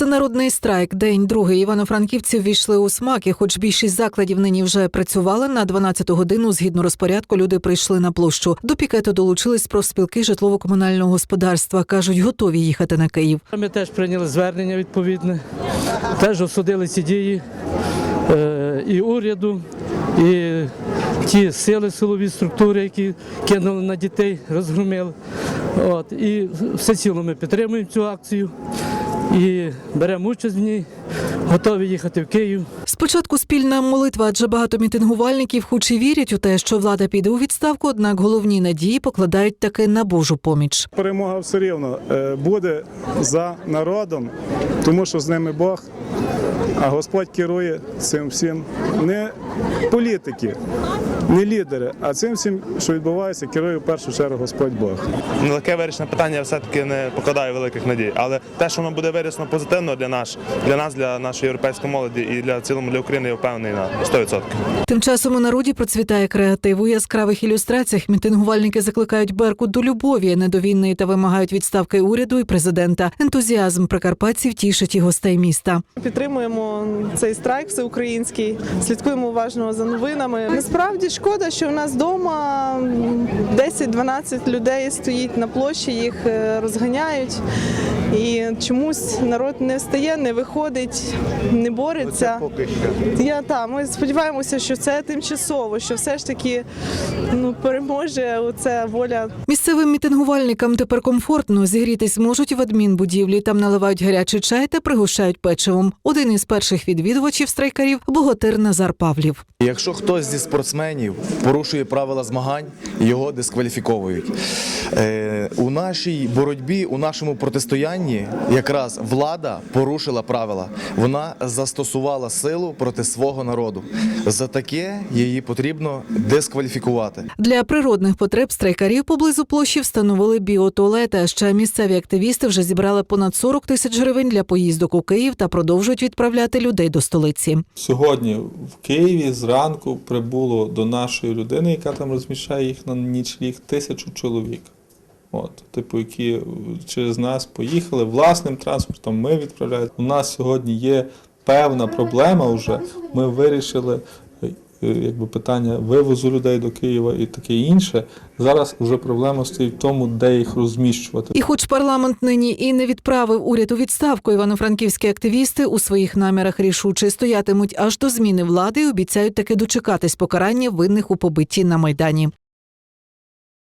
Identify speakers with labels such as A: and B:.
A: Всенародний страйк, день другий. Івано-франківці ввійшли у смак, і хоч більшість закладів нині вже працювали на 12 годину. Згідно розпорядку, люди прийшли на площу. До пікету долучились профспілки житлово-комунального господарства. кажуть, готові їхати на Київ.
B: Ми теж прийняли звернення відповідне, теж осудили ці дії е, і уряду, і ті сили силові структури, які кинули на дітей, розгромили. От, і всеціло ми підтримуємо цю акцію і беремо участь в ній, готові їхати в Київ.
A: Спочатку спільна молитва, адже багато мітингувальників хоч і вірять у те, що влада піде у відставку, однак головні надії покладають таки на Божу поміч.
C: Перемога все рівно е, буде за народом, тому що з ними Бог, а Господь керує цим всім. Не політики, не лідери, а цим всім, що відбувається, керує в першу чергу Господь Бог.
D: На таке вирішення питання я все-таки не покладаю великих надій. Але те, що воно буде вирішено позитивно для нас, для нас, для нашої європейської молоді і для цілому для України, я впевнений на 100%.
A: Тим часом у народі процвітає креатив. У яскравих ілюстраціях мітингувальники закликають Беркут до любові, не до війни та вимагають відставки уряду і президента. Ентузіазм прикарпатців тішить і гостей міста.
E: Підтримуємо цей страйк всеукраїнський, слідкуємо уважно за новинами. Насправді шкода, що в нас вдома 10-12 людей стоїть на площі, їх е, розганяють. І чомусь народ не встає, не виходить, не бореться. Поки що. Я та ми сподіваємося, що це тимчасово, що все ж таки ну переможе оця воля
A: Місцевим мітингувальникам тепер комфортно зігрітись можуть в адмінбудівлі. Там наливають гарячий чай та пригощають печивом. Один із перших відвідувачів страйкарів богатир Назар Павлів.
F: Якщо хтось зі спортсменів порушує правила змагань, його дискваліфіковують. Е, у нашій боротьбі, у нашому протистоянні, якраз влада порушила правила. Вона застосувала силу проти свого народу. За таке її потрібно дискваліфікувати.
A: Для природних потреб страйкарів поблизу площі встановили біотуалети. А ще місцеві активісти вже зібрали понад 40 тисяч гривень для поїздок у Київ та продовжують відправляти людей до столиці.
G: Сьогодні в Києві зранку прибуло до нашої людини, яка там розміщає їх на нічліг, тисячу чоловік. От, типу, які через нас поїхали власним транспортом. Ми відправляємо. У нас сьогодні є певна проблема. Вже ми вирішили якби питання вивозу людей до Києва і таке інше. Зараз вже проблема стоїть в тому, де їх розміщувати.
A: І, хоч парламент нині і не відправив уряд у відставку, івано-франківські активісти у своїх намірах рішуче стоятимуть аж до зміни влади і обіцяють таки дочекатись покарання винних у побитті на майдані.